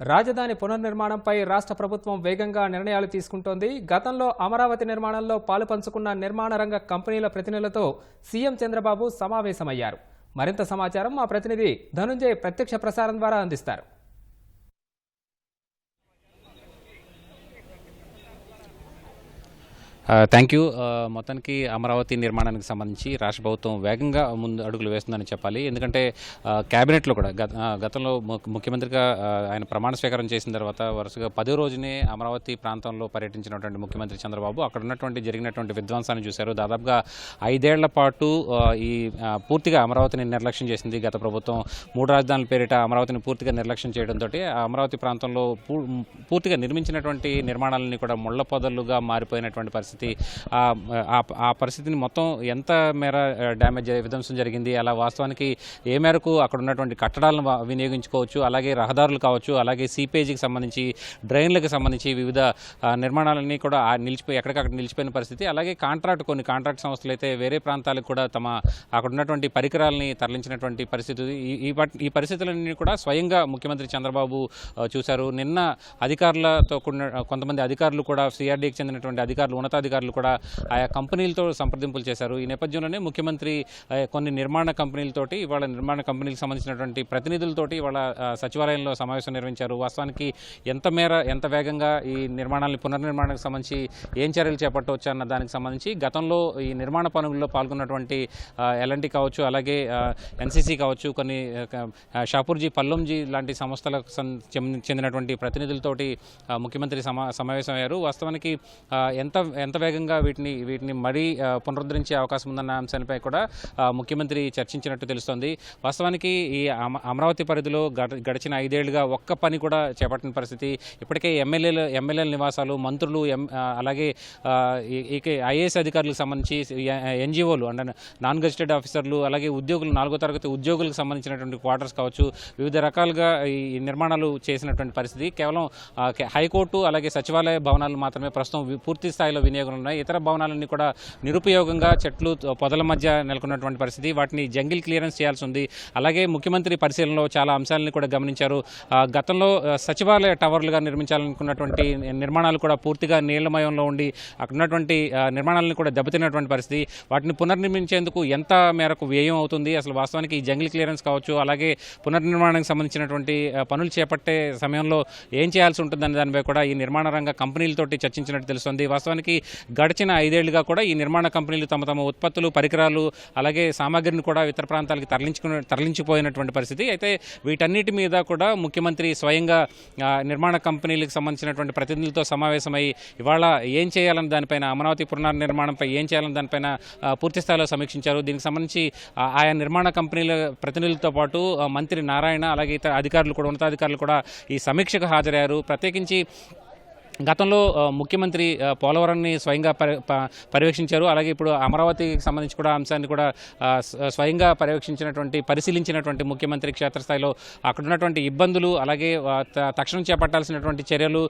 రాజధాని పునర్నిర్మాణంపై రాష్ట్ర ప్రభుత్వం వేగంగా నిర్ణయాలు తీసుకుంటోంది. గతంలో అమరావతి నిర్మాణంలో పాలు పంచుకున్న నిర్మాణ రంగ కంపెనీల ప్రతినిధులతో సీఎం చంద్రబాబు సమావేశమయ్యారు. మరింత సమాచారం మా ప్రతినిధి ధనుంజయ్ ప్రత్యక్ష ప్రసారం ద్వారా అందిస్తారు. Uh, థ్యాంక్ యూ uh, మొత్తానికి అమరావతి నిర్మాణానికి సంబంధించి రాష్ట్ర ప్రభుత్వం వేగంగా ముందు అడుగులు వేస్తుందని చెప్పాలి. ఎందుకంటే uh, క్యాబినెట్లో కూడా గత గతంలో ముఖ్యమంత్రిగా ఆయన ప్రమాణ స్వీకారం చేసిన తర్వాత వరుసగా పదో రోజునే అమరావతి ప్రాంతంలో పర్యటించినటువంటి ముఖ్యమంత్రి చంద్రబాబు అక్కడ ఉన్నటువంటి జరిగినటువంటి విధ్వంసాన్ని చూశారు. దాదాపుగా ఐదేళ్ళ పాటు ఈ పూర్తిగా అమరావతిని నిర్లక్ష్యం చేసింది గత ప్రభుత్వం. మూడు రాజధానుల పేరిట అమరావతిని పూర్తిగా నిర్లక్ష్యం చేయడంతో అమరావతి ప్రాంతంలో పూర్తిగా నిర్మించినటువంటి నిర్మాణాలన్నీ కూడా ముళ్ళ పొదలుగా మారిపోయినటువంటి పరిస్థితి ఆ ఆ- పరిస్థితిని మొత్తం ఎంత మేర డ్యామేజ్ విధ్వంసం జరిగింది అలా వాస్తవానికి ఏ మేరకు అక్కడ ఉన్నటువంటి కట్టడాలను వినియోగించుకోవచ్చు అలాగే రహదారులు కావచ్చు అలాగే సీపేజీకి సంబంధించి డ్రైన్లకు సంబంధించి వివిధ నిర్మాణాలన్నీ కూడా నిలిచిపోయి ఎక్కడికక్కడ నిలిచిపోయిన పరిస్థితి అలాగే కాంట్రాక్ట్ కొన్ని కాంట్రాక్ట్ సంస్థలు అయితే వేరే ప్రాంతాలకు కూడా తమ అక్కడ ఉన్నటువంటి పరికరాలని తరలించినటువంటి పరిస్థితి ఈ ఈ పట్- ఈ పరిస్థితులన్నీ కూడా స్వయంగా ముఖ్యమంత్రి చంద్రబాబు చూశారు. నిన్న అధికారులతో కూడిన కొంతమంది అధికారులు కూడా సిఆర్డీకి చెందినటువంటి అధికారులు ఉన్నత ఉన్నతాధికారులు కూడా ఆయా కంపెనీలతో సంప్రదింపులు చేశారు. ఈ నేపథ్యంలోనే ముఖ్యమంత్రి కొన్ని నిర్మాణ కంపెనీలతోటి ఇవాళ నిర్మాణ కంపెనీలకు సంబంధించినటువంటి ప్రతినిధులతోటి ఇవాళ సచివాలయంలో సమావేశం నిర్వహించారు. వాస్తవానికి ఎంత మేర ఎంత వేగంగా ఈ నిర్మాణాలను పునర్నిర్మాణానికి సంబంధించి ఏం చర్యలు చేపట్టవచ్చు అన్న దానికి సంబంధించి గతంలో ఈ నిర్మాణ పనుల్లో పాల్గొన్నటువంటి ఎల్ఎన్టీ కావచ్చు అలాగే ఎన్సీసీ కావచ్చు కొన్ని షాపూర్జీ పల్లంజీ లాంటి సంస్థలకు చెందినటువంటి ప్రతినిధులతోటి ముఖ్యమంత్రి సమా సమావేశమయ్యారు. వాస్తవానికి ఎంత ఎంత ఎంత వేగంగా వీటిని వీటిని మరీ పునరుద్ధరించే అవకాశం ఉందన్న అంశాలపై కూడా ముఖ్యమంత్రి చర్చించినట్టు తెలుస్తోంది. వాస్తవానికి ఈ అమ- అమరావతి పరిధిలో గడ- గడిచిన ఐదేళ్ళుగా ఒక్క పని కూడా చేపట్టిన పరిస్థితి. ఇప్పటికే ఎమ్మెల్యేలు ఎమ్మెల్యేల నివాసాలు మంత్రులు ఎం అలాగే ఐఏఎస్ అధికారులకు సంబంధించి ఎన్జిఓలు అంటే నాన్ గజిటెడ్ ఆఫీసర్లు అలాగే ఉద్యోగులు నాలుగో తరగతి ఉద్యోగులకు సంబంధించినటువంటి క్వార్టర్స్ కావచ్చు వివిధ రకాలుగా ఈ నిర్మాణాలు చేసినటువంటి పరిస్థితి. కేవలం హైకోర్టు అలాగే సచివాలయ భవనాలు మాత్రమే ప్రస్తుతం పూర్తి స్థాయిలో వినియోగం వినియోగంలో ఉన్నాయి. ఇతర భవనాలన్నీ కూడా నిరుపయోగంగా చెట్లు పొదల మధ్య నెలకొన్నటువంటి పరిస్థితి. వాటిని జంగిల్ క్లియరెన్స్ చేయాల్సి ఉంది అలాగే ముఖ్యమంత్రి పరిశీలనలో చాలా అంశాలను కూడా గమనించారు. గతంలో సచివాలయ టవర్లుగా నిర్మించాలనుకున్నటువంటి నిర్మాణాలు కూడా పూర్తిగా నీళ్ళమయంలో ఉండి అక్కడ ఉన్నటువంటి నిర్మాణాలను కూడా దెబ్బతిన్నటువంటి పరిస్థితి. వాటిని పునర్నిర్మించేందుకు ఎంత మేరకు వ్యయం అవుతుంది? అసలు వాస్తవానికి ఈ జంగిల్ క్లియరెన్స్ కావచ్చు అలాగే పునర్నిర్మాణానికి సంబంధించినటువంటి పనులు చేపట్టే సమయంలో ఏం చేయాల్సి ఉంటుందనే దానిపై కూడా ఈ నిర్మాణ రంగ కంపెనీలతోటి చర్చించినట్టు తెలుస్తుంది. వాస్తవానికి గడిచిన ఐదేళ్ళుగా కూడా ఈ నిర్మాణ కంపెనీలు తమ తమ ఉత్పత్తులు పరికరాలు అలాగే సామాగ్రిని కూడా ఇతర ప్రాంతాలకు తరలించుకుని తరలించిపోయినటువంటి పరిస్థితి. అయితే వీటన్నిటి మీద కూడా ముఖ్యమంత్రి స్వయంగా నిర్మాణ కంపెనీలకు సంబంధించినటువంటి ప్రతినిధులతో సమావేశమై ఇవాళ ఏం చేయాలని దానిపైన అమరావతి పునర్నిర్మాణంపై ఏం చేయాలని దానిపైన పూర్తి స్థాయిలో సమీక్షించారు. దీనికి సంబంధించి ఆయా నిర్మాణ కంపెనీల ప్రతినిధులతో పాటు మంత్రి నారాయణ అలాగే ఇతర అధికారులు కూడా ఉన్నతాధికారులు కూడా ఈ సమీక్షకు హాజరయ్యారు. ప్రత్యేకించి గతంలో ముఖ్యమంత్రి పోలవరాన్ని స్వయంగా పర్యవేక్షించారు. అలాగే ఇప్పుడు అమరావతికి సంబంధించి కూడా అంశాన్ని కూడా స్వయంగా పర్యవేక్షించినటువంటి పరిశీలించినటువంటి ముఖ్యమంత్రి క్షేత్రస్థాయిలో అక్కడ ఉన్నటువంటి ఇబ్బందులు అలాగే త- తక్షణం చేపట్టాల్సినటువంటి చర్యలు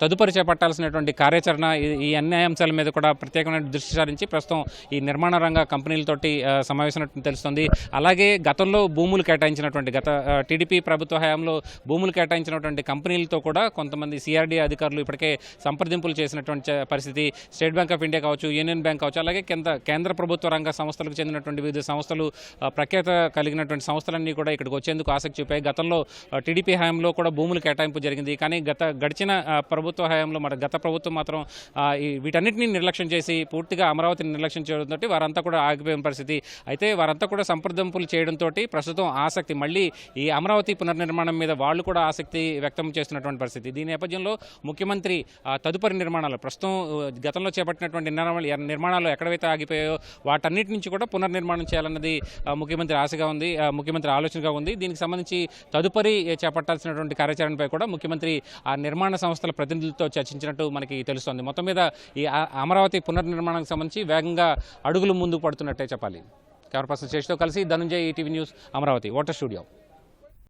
తదుపరి చేపట్టాల్సినటువంటి కార్యాచరణ ఈ- అన్ని అంశాల మీద కూడా ప్రత్యేకమైన దృష్టి సారించి ప్రస్తుతం ఈ నిర్మాణ రంగ కంపెనీలతోటి సమావేశం తెలుస్తుంది. అలాగే గతంలో భూములు కేటాయించినటువంటి గత టీడీపీ ప్రభుత్వ హయాంలో భూములు కేటాయించినటువంటి కంపెనీలతో కూడా కొంతమంది సిఆర్డీ అధికారులు ఇప్పటికే సంప్రదింపులు చేసినటువంటి పరిస్థితి. స్టేట్ బ్యాంక్ ఆఫ్ ఇండియా కావచ్చు యూనియన్ బ్యాంక్ కావచ్చు అలాగే కేంద్ర కేంద్ర ప్రభుత్వ రంగ సంస్థలకు చెందినటువంటి వివిధ సంస్థలు ప్రఖ్యాత కలిగినటువంటి సంస్థలన్నీ కూడా ఇక్కడికి వచ్చేందుకు ఆసక్తి చూపాయి. గతంలో టీడీపీ హయాంలో కూడా భూములు కేటాయింపు జరిగింది. కానీ గత గడిచిన ప్రభుత్వ హయాంలో మన గత ప్రభుత్వం మాత్రం వీటన్నిటిని నిర్లక్ష్యం చేసి పూర్తిగా అమరావతిని నిర్లక్ష్యం చేయడంతో వారంతా కూడా ఆగిపోయిన పరిస్థితి. అయితే వారంతా కూడా సంప్రదింపులు చేయడంతో ప్రస్తుతం ఆసక్తి మళ్ళీ ఈ అమరావతి పునర్నిర్మాణం మీద వాళ్ళు కూడా ఆసక్తి వ్యక్తం చేస్తున్నటువంటి పరిస్థితి. దీని నేపథ్యంలో ముఖ్యమంత్రి తదుపరి నిర్మాణాలు. ప్రస్తుతం గతంలో చేపట్టినటువంటి నిర్మాణాలు నిర్మాణాలు ఎక్కడైతే ఆగిపోయాయో వాటన్నిటి నుంచి కూడా పునర్నిర్మాణం చేయాలన్నది ముఖ్యమంత్రి ఆశగా ఉంది ముఖ్యమంత్రి ఆలోచనగా ఉంది. దీనికి సంబంధించి తదుపరి చేపట్టాల్సినటువంటి కార్యాచరణపై కూడా ముఖ్యమంత్రి ఆ నిర్మాణ సంస్థల ప్రతినిధులతో చర్చించినట్టు మనకి తెలుస్తోంది. మొత్తం మీద ఈ అమరావతి పునర్నిర్మాణానికి సంబంధించి వేగంగా అడుగులు ముందుకు పడుతున్నట్టే చెప్పాలి. కెమెరా పర్సన్ శేష్తో కలిసి Dhanunjay ETV news Amaravati water studio.